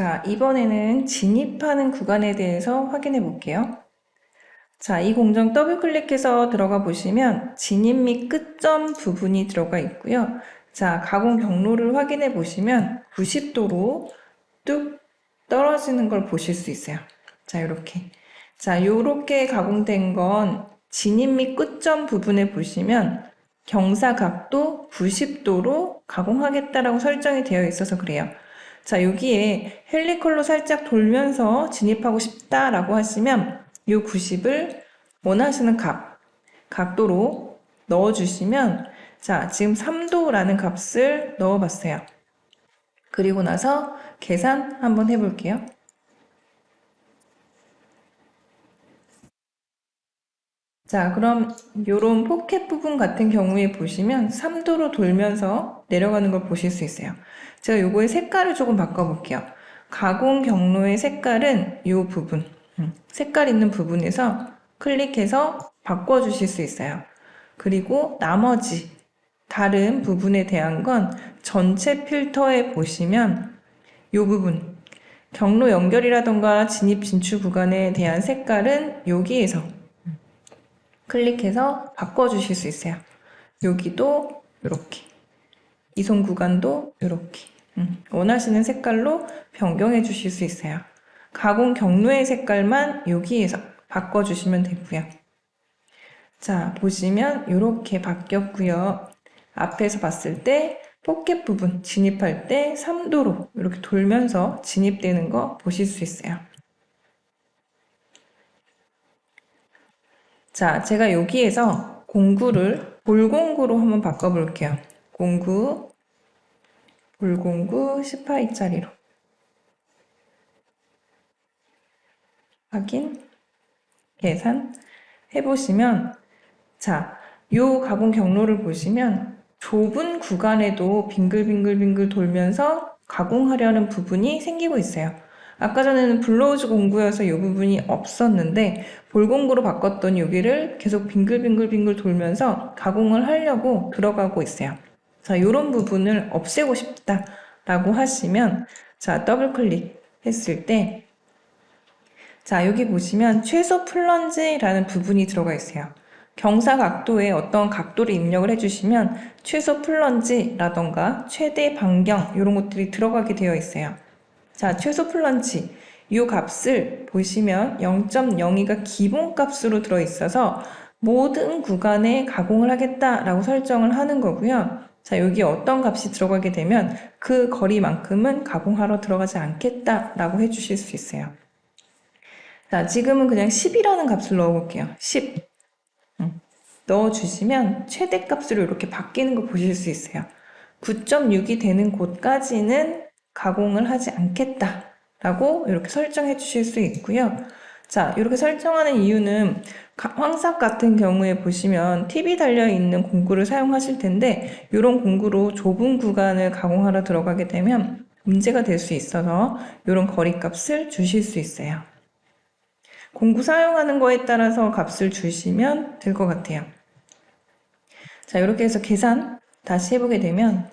자, 이번에는 진입하는 구간에 대해서 확인해 볼게요. 자, 이 공정 더블 클릭해서 들어가 보시면 진입 및 끝점 부분이 들어가 있고요. 자, 가공 경로를 확인해 보시면 90도로 뚝 떨어지는 걸 보실 수 있어요. 자, 이렇게. 자, 요렇게 가공된 건 진입 및 끝점 부분에 보시면 경사 각도 90도로 가공하겠다라고 설정이 되어 있어서 그래요. 자, 여기에 헬리컬로 살짝 돌면서 진입하고 싶다라고 하시면 이 90을 원하시는 각, 각도로 넣어주시면 자, 지금 3도라는 값을 넣어봤어요. 그리고 나서 계산 한번 해볼게요. 자, 그럼 요런 포켓 부분 같은 경우에 보시면 3도로 돌면서 내려가는 걸 보실 수 있어요. 제가 요거의 색깔을 조금 바꿔볼게요. 가공 경로의 색깔은 요 부분, 음, 색깔 있는 부분에서 클릭해서 바꿔주실 수 있어요. 그리고 나머지 다른 부분에 대한 건 전체 필터에 보시면 요 부분, 경로 연결이라던가 진입 진출 구간에 대한 색깔은 여기에서 클릭해서 바꿔주실 수 있어요. 여기도 이렇게 이송 구간도 이렇게 음, 원하시는 색깔로 변경해 주실 수 있어요. 가공 경로의 색깔만 여기에서 바꿔주시면 되고요. 자, 보시면 이렇게 바뀌었고요. 앞에서 봤을 때 포켓 부분 진입할 때 3도로 이렇게 돌면서 진입되는 거 보실 수 있어요. 자, 제가 여기에서 공구를 볼공구로 한번 바꿔볼게요. 공구, 볼공구 10파이짜리로. 확인, 계산 해보시면, 자, 요 가공 경로를 보시면 좁은 구간에도 빙글빙글빙글 돌면서 가공하려는 부분이 생기고 있어요. 아까 전에는 블로우즈 공구여서 이 부분이 없었는데 볼 공구로 바꿨더니 여기를 계속 빙글빙글빙글 돌면서 가공을 하려고 들어가고 있어요. 자, 이런 부분을 없애고 싶다 라고 하시면 자, 더블 클릭 했을 때 자, 여기 보시면 최소 플런지라는 부분이 들어가 있어요. 경사 각도에 어떤 각도를 입력을 해주시면 최소 플런지라던가 최대 반경 이런 것들이 들어가게 되어 있어요. 자, 최소 플런치. 이 값을 보시면 0.02가 기본값으로 들어있어서 모든 구간에 가공을 하겠다라고 설정을 하는 거고요. 자, 여기 어떤 값이 들어가게 되면 그 거리만큼은 가공하러 들어가지 않겠다라고 해주실 수 있어요. 자, 지금은 그냥 10이라는 값을 넣어볼게요. 10. 음, 넣어주시면 최대 값으로 이렇게 바뀌는 거 보실 수 있어요. 9.6이 되는 곳까지는 가공을 하지 않겠다라고 이렇게 설정해 주실 수 있고요. 자, 이렇게 설정하는 이유는 황삭 같은 경우에 보시면 TV 달려 있는 공구를 사용하실 텐데 이런 공구로 좁은 구간을 가공하러 들어가게 되면 문제가 될 수 있어서 이런 거리값을 주실 수 있어요. 공구 사용하는 거에 따라서 값을 주시면 될 것 같아요. 자, 이렇게 해서 계산 다시 해보게 되면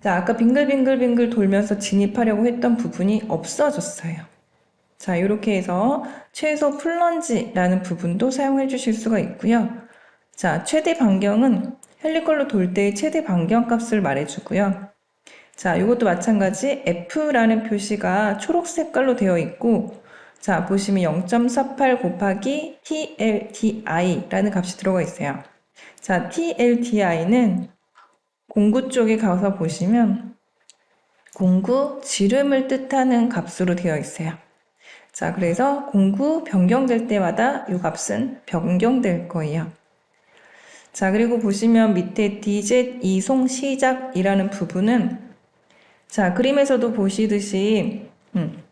자, 아까 빙글빙글빙글 돌면서 진입하려고 했던 부분이 없어졌어요. 자, 이렇게 해서 최소 플런지라는 부분도 사용해 주실 수가 있고요. 자, 최대 반경은 헬리컬로 돌 때의 최대 반경 값을 말해주고요. 자, 이것도 마찬가지 F라는 표시가 초록 색깔로 되어 있고, 자, 보시면 0.48 곱하기 TLDI라는 값이 들어가 있어요. 자, TLDI는 공구 쪽에 가서 보시면 공구 지름을 뜻하는 값으로 되어 있어요. 자, 그래서 공구 변경될 때마다 이 값은 변경될 거예요. 자, 그리고 보시면 밑에 DZ 이송 시작이라는 부분은 자, 그림에서도 보시듯이 음,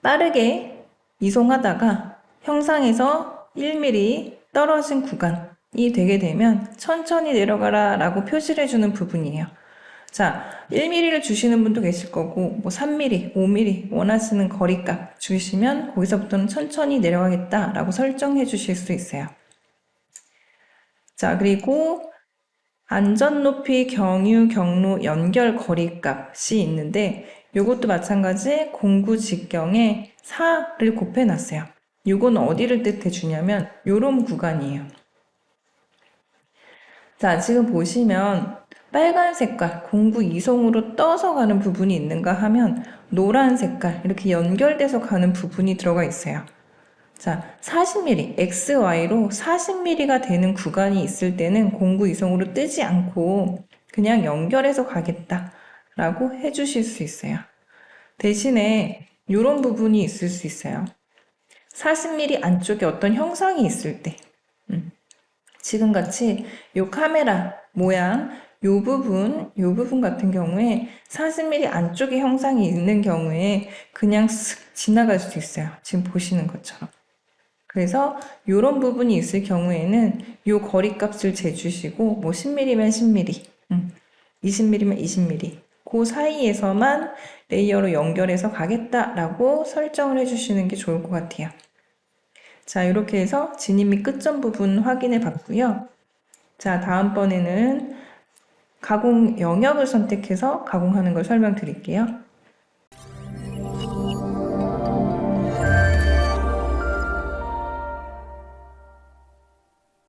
빠르게 이송하다가 형상에서 1mm 떨어진 구간 이 되게 되면 천천히 내려가라 라고 표시를 해주는 부분이에요. 자, 1mm를 주시는 분도 계실 거고, 뭐 3mm, 5mm 원하시는 거리값 주시면 거기서부터는 천천히 내려가겠다 라고 설정해 주실 수 있어요. 자, 그리고 안전 높이 경유 경로 연결 거리 값이 있는데 요것도 마찬가지 공구 직경에 4를 곱해 놨어요. 요건 어디를 뜻해 주냐면 요런 구간이에요. 자, 지금 보시면 빨간 색깔 공구 이송으로 떠서 가는 부분이 있는가 하면 노란 색깔 이렇게 연결돼서 가는 부분이 들어가 있어요. 자, 40mm, XY로 40mm가 되는 구간이 있을 때는 공구 이송으로 뜨지 않고 그냥 연결해서 가겠다 라고 해주실 수 있어요. 대신에 이런 부분이 있을 수 있어요. 40mm 안쪽에 어떤 형상이 있을 때, 음, 지금 같이 이 카메라 모양, 요 부분, 요 부분 같은 경우에 40mm 안쪽에 형상이 있는 경우에 그냥 쓱 지나갈 수 있어요. 지금 보시는 것처럼. 그래서 이런 부분이 있을 경우에는 요 거리 값을 재주시고 뭐 10mm면 10mm, 음, 20mm면 20mm 그 사이에서만 레이어로 연결해서 가겠다라고 설정을 해주시는 게 좋을 것 같아요. 자, 이렇게 해서 진입 및 끝점 부분 확인해 봤고요. 자, 다음번에는 가공 영역을 선택해서 가공하는 걸 설명드릴게요.